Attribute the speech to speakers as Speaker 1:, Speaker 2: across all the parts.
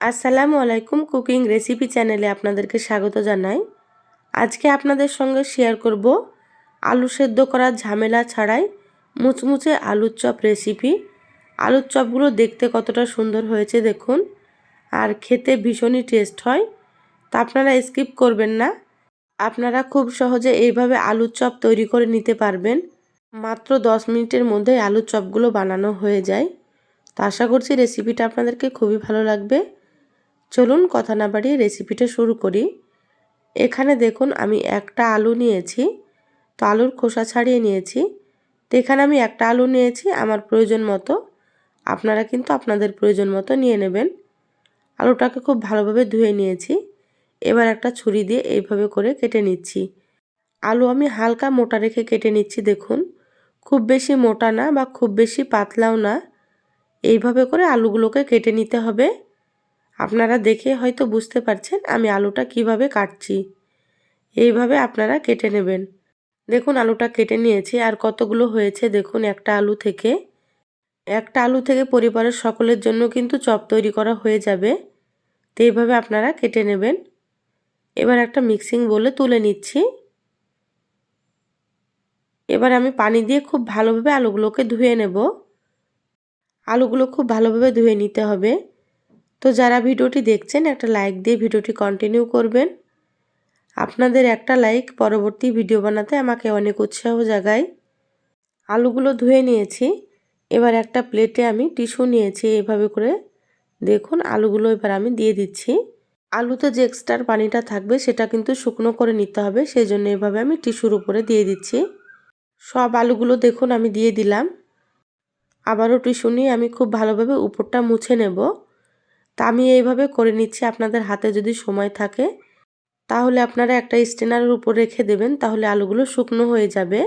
Speaker 1: আসসালামু আলাইকুম cooking recipe চ্যানেলে আপনাদেরকে স্বাগত জানাই। আজকে আপনাদের সঙ্গে শেয়ার করব আলু সেদ্ধ করার ঝামেলা ছাড়াই মুচমুচে আলুর চপ রেসিপি। আলুর চপগুলো দেখতে কতটা সুন্দর হয়েছে দেখুন, আর খেতে ভীষণই টেস্ট হয়, তা আপনারা স্কিপ করবেন না। আপনারা খুব সহজে এইভাবে আলুর চপ তৈরি করে নিতে পারবেন। মাত্র দশ মিনিটের মধ্যে আলুর চপগুলো বানানো হয়ে যায়। তো আশা করছি রেসিপিটা আপনাদেরকে খুবই ভালো লাগবে। চলুন কথা না বাড়িয়ে রেসিপিটা শুরু করি। এখানে দেখুন আমি একটা আলু নিয়েছি, তো আলুর খোসা ছাড়িয়ে নিয়েছি। তো এখানে আমি একটা আলু নিয়েছি, আমার প্রয়োজন মতো। আপনারা কিন্তু আপনাদের প্রয়োজন মতো নিয়ে নেবেন। আলুটাকে খুব ভালোভাবে ধুয়ে নিয়েছি। এবার একটা ছুরি দিয়ে এইভাবে করে কেটে নিচ্ছি। আলু আমি হালকা মোটা রেখে কেটে নিচ্ছি, দেখুন। খুব বেশি মোটা না বা খুব বেশি পাতলাও না। এইভাবে করে আলুগুলোকে কেটে নিতে হবে। আপনারা দেখে হয়তো বুঝতে পারছেন আমি আলুটা কীভাবে কাটছি। এইভাবে আপনারা কেটে নেবেন। দেখুন, আলুটা কেটে নিয়েছি আর কতগুলো হয়েছে দেখুন, একটা আলু থেকে। একটা আলু থেকে পরিবারের সকলের জন্য কিন্তু চপ তৈরি করা হয়ে যাবে। তো এইভাবে আপনারা কেটে নেবেন। এবার একটা মিক্সিং বলে তুলে নিচ্ছি। এবার আমি পানি দিয়ে খুব ভালোভাবে আলুগুলোকে ধুয়ে নেব। আলুগুলো খুব ভালোভাবে ধুয়ে নিতে হবে। তো যারা ভিডিওটি দেখছেন, একটা লাইক দিয়ে ভিডিওটি কন্টিনিউ করবেন। আপনাদের একটা লাইক পরবর্তী ভিডিও বানাতে আমাকে অনেক উৎসাহ জাগায়। আলুগুলো ধুয়ে নিয়েছি। এবার একটা প্লেটে আমি টিস্যু নিয়েছি, এভাবে করে। দেখুন, আলুগুলো এবার আমি দিয়ে দিচ্ছি। আলুতে যে এক্সট্রার পানিটা থাকবে, সেটা কিন্তু শুকনো করে নিতে হবে সেই জন্য এভাবে আমি টিস্যুর উপরে দিয়ে দিচ্ছি। সব আলুগুলো দেখুন, আমি দিয়ে দিলাম। আবারও টিস্যু নিয়ে আমি খুব ভালোভাবে উপরটা মুছে নেব। আমি এইভাবে করে নিচ্ছি, আপনাদের হাতে যদি সময় থাকে। তাহলে আপনারা একটা স্টেনারের উপর রেখে দেবেন, তাহলে আলুগুলো শুকনো হয়ে যাবে।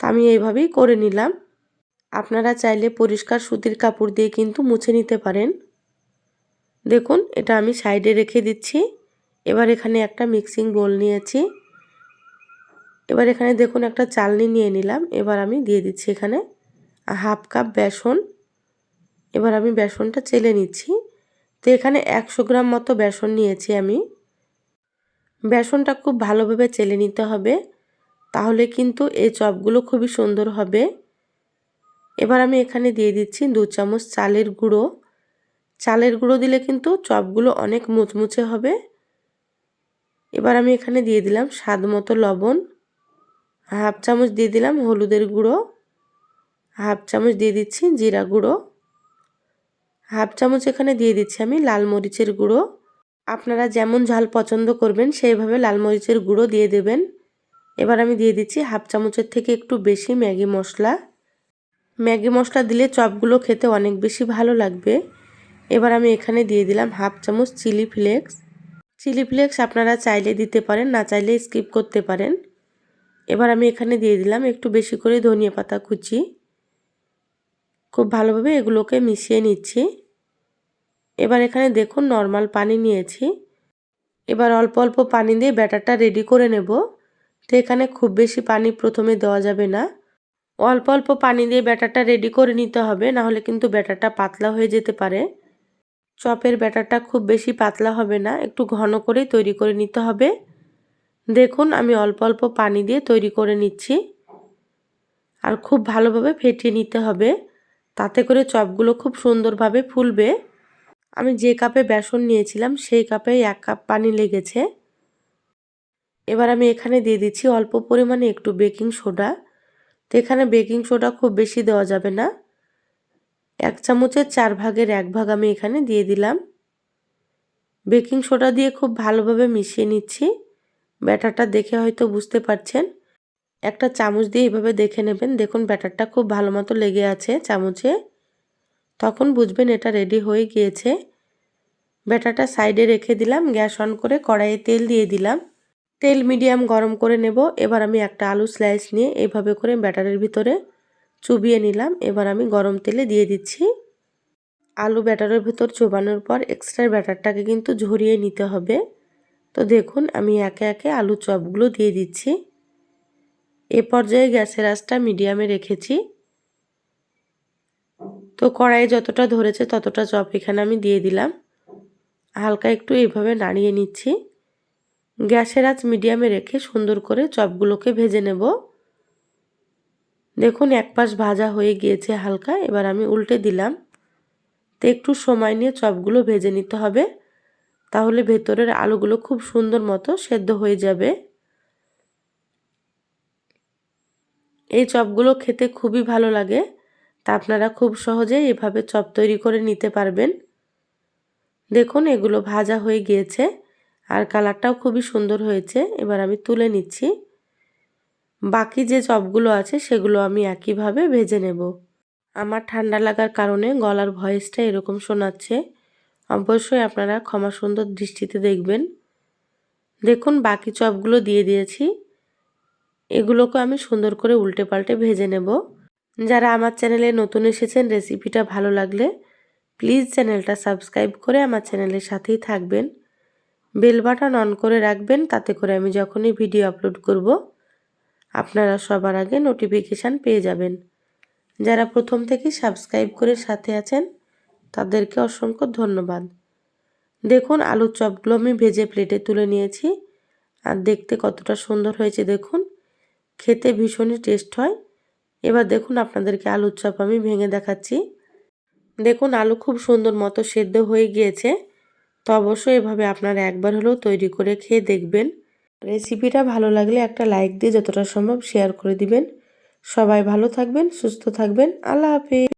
Speaker 1: তা আমি এইভাবেই করে নিলাম। আপনারা চাইলে পরিষ্কার সুতির কাপড় দিয়ে কিন্তু মুছে নিতে পারেন। দেখুন, এটা আমি সাইডে রেখে দিচ্ছি। এবার এখানে একটা মিক্সিং বোল নিয়েছি। এবার এখানে দেখুন, একটা চালনি নিয়ে নিলাম। এবার আমি দিয়ে দিচ্ছি এখানে হাফ কাপ বেসন। এবার আমি বেসনটা চেলে নিচ্ছি। তো এখানে একশো গ্রাম মতো বেসন নিয়েছি আমি। বেসনটা খুব ভালোভাবে চেলে নিতে হবে, তাহলে কিন্তু এই চপগুলো খুবই সুন্দর হবে। এবার আমি এখানে দিয়ে দিচ্ছি দু চামচ চালের গুঁড়ো। চালের গুঁড়ো দিলে কিন্তু চপগুলো অনেক মুচমুচে হবে। এবার আমি এখানে দিয়ে দিলাম স্বাদ মতো লবণ। হাফ চামচ দিয়ে দিলাম হলুদের গুঁড়ো। হাফ চামচ দিয়ে দিচ্ছি জিরা গুঁড়ো। হাফ চামচ এখানে দিয়ে দিচ্ছি আমি লাল মরিচের গুঁড়ো। আপনারা যেমন ঝাল পছন্দ করবেন, সেইভাবে লাল মরিচের গুঁড়ো দিয়ে দেবেন। এবার আমি দিয়ে দিচ্ছি হাফ চামচের থেকে একটু বেশি ম্যাগি মশলা। ম্যাগি মশলা দিলে চপগুলো খেতে অনেক বেশি ভালো লাগবে। এবার আমি এখানে দিয়ে দিলাম হাফ চামচ চিলি ফ্লেক্স। চিলি ফ্লেক্স আপনারা চাইলে দিতে পারেন, না চাইলে স্কিপ করতে পারেন। এবার আমি এখানে দিয়ে দিলাম একটু বেশি করে ধনিয়া পাতা কুচি। খুব ভালোভাবে এগুলোকে মিশিয়ে নিচ্ছি। এবার এখানে দেখুন নর্মাল পানি নিয়েছি। এবার অল্প অল্প পানি দিয়ে ব্যাটারটা রেডি করে নেব। তো এখানে খুব বেশি পানি প্রথমে দেওয়া যাবে না। অল্প অল্প পানি দিয়ে ব্যাটারটা রেডি করে নিতে হবে নাহলে কিন্তু ব্যাটারটা পাতলা হয়ে যেতে পারে। চপের ব্যাটারটা খুব বেশি পাতলা হবে না, একটু ঘন করেই তৈরি করে নিতে হবে। দেখুন আমি অল্প অল্প পানি দিয়ে তৈরি করে নিচ্ছি। আর খুব ভালোভাবে ফেটিয়ে নিতে হবে। তাতে করে চপগুলো খুব সুন্দরভাবে ফুলবে। আমি যে কাপে বেসন নিয়েছিলাম, সেই কাপে এক কাপ পানি লেগেছে। এবার আমি এখানে দিয়ে দিচ্ছি অল্প পরিমাণে একটু বেকিং সোডা। তো এখানে বেকিং সোডা খুব বেশি দেওয়া যাবে না। এক চামচের চার ভাগের এক ভাগ আমি এখানে দিয়ে দিলাম। বেকিং সোডা দিয়ে খুব ভালোভাবে মিশিয়ে নিচ্ছি। ব্যাটারটা দেখে হয়তো বুঝতে পারছেন। একটা চামচ দিয়ে এইভাবে দেখে নেবেন। দেখুন, ব্যাটারটা খুব ভালো মতো লেগে আছে চামচে। তখন বুঝবেন এটা রেডি হয়ে গিয়েছে। ব্যাটারটা সাইডে রেখে দিলাম, গ্যাস অন করে কড়াইয়ে তেল দিয়ে দিলাম। তেল মিডিয়াম গরম করে নেব। এবার আমি একটা আলু স্লাইস নিয়ে এভাবে করে ব্যাটারের ভিতরে চুবিয়ে নিলাম। এবার আমি গরম তেলে দিয়ে দিচ্ছি। আলু ব্যাটারের ভিতর চোবানোর পর এক্সট্রা ব্যাটারটাকে কিন্তু ঝরিয়ে নিতে হবে। তো দেখুন, আমি একে একে আলু চপগুলো দিয়ে দিচ্ছি। এ পর্যায়ে গ্যাসের আঁচটা মিডিয়ামে রেখেছি। তো কড়াইয়ে যতটা ধরেছে ততটা চপ এখানে আমি দিয়ে দিলাম। হালকা একটু এইভাবে নাড়িয়ে নিচ্ছি। গ্যাসের আঁচ মিডিয়ামে রেখে সুন্দর করে চপগুলোকে ভেজে নেব। দেখুন, এক পাশ ভাজা হয়ে গিয়েছে হালকা, এবার আমি উল্টে দিলাম। তো একটু সময় নিয়ে চপগুলো ভেজে নিতে হবে। তাহলে ভেতরের আলুগুলো খুব সুন্দর মতো সেদ্ধ হয়ে যাবে। এই চপগুলো খেতে খুবই ভালো লাগে। তা আপনারা খুব সহজেই এভাবে চপ তৈরি করে নিতে পারবেন। দেখুন, এগুলো ভাজা হয়ে গিয়েছে আর কালারটাও খুবই সুন্দর হয়েছে। এবার আমি তুলে নিচ্ছি। বাকি যে চপগুলো আছে, সেগুলো আমি একইভাবে ভেজে নেব। আমার ঠান্ডা লাগার কারণে গলার ভয়েসটা এরকম শোনাচ্ছে। অবশ্যই আপনারা ক্ষমা সুন্দর দৃষ্টিতে দেখবেন। দেখুন, বাকি চপগুলো দিয়ে দিয়েছি। এগুলোকে আমি সুন্দর করে উল্টে পাল্টে ভেজে নেব। যারা আমার চ্যানেলে নতুন এসেছেন, রেসিপিটা ভালো লাগলে প্লিজ চ্যানেলটা সাবস্ক্রাইব করে আমার চ্যানেলের সাথেই থাকবেন। বেল বাটন অন করে রাখবেন, তাতে করে আমি যখনই ভিডিও আপলোড করব, আপনারা সবার আগে নোটিফিকেশান পেয়ে যাবেন। যারা প্রথম থেকেই সাবস্ক্রাইব করে সাথে আছেন, তাদেরকে অসংখ্য ধন্যবাদ। দেখুন, আলুর চপগুলো আমি ভেজে প্লেটে তুলে নিয়েছি। আর দেখতে কতটা সুন্দর হয়েছে, দেখুন। খেতে ভীষণই টেস্ট হয়। এবার দেখুন আপনাদেরকে আলুর চপ আমি ভেঙে দেখাচ্ছি। দেখুন আলু খুব সুন্দর মতো সেদ্ধ হয়ে গিয়েছে। তো অবশ্যই এভাবে আপনারা একবার হলেও তৈরি করে খেয়ে দেখবেন। রেসিপিটা ভালো লাগলে একটা লাইক দিয়ে যতটা সম্ভব শেয়ার করে দিবেন। সবাই ভালো থাকবেন, সুস্থ থাকবেন। আল্লাহ হাফিজ।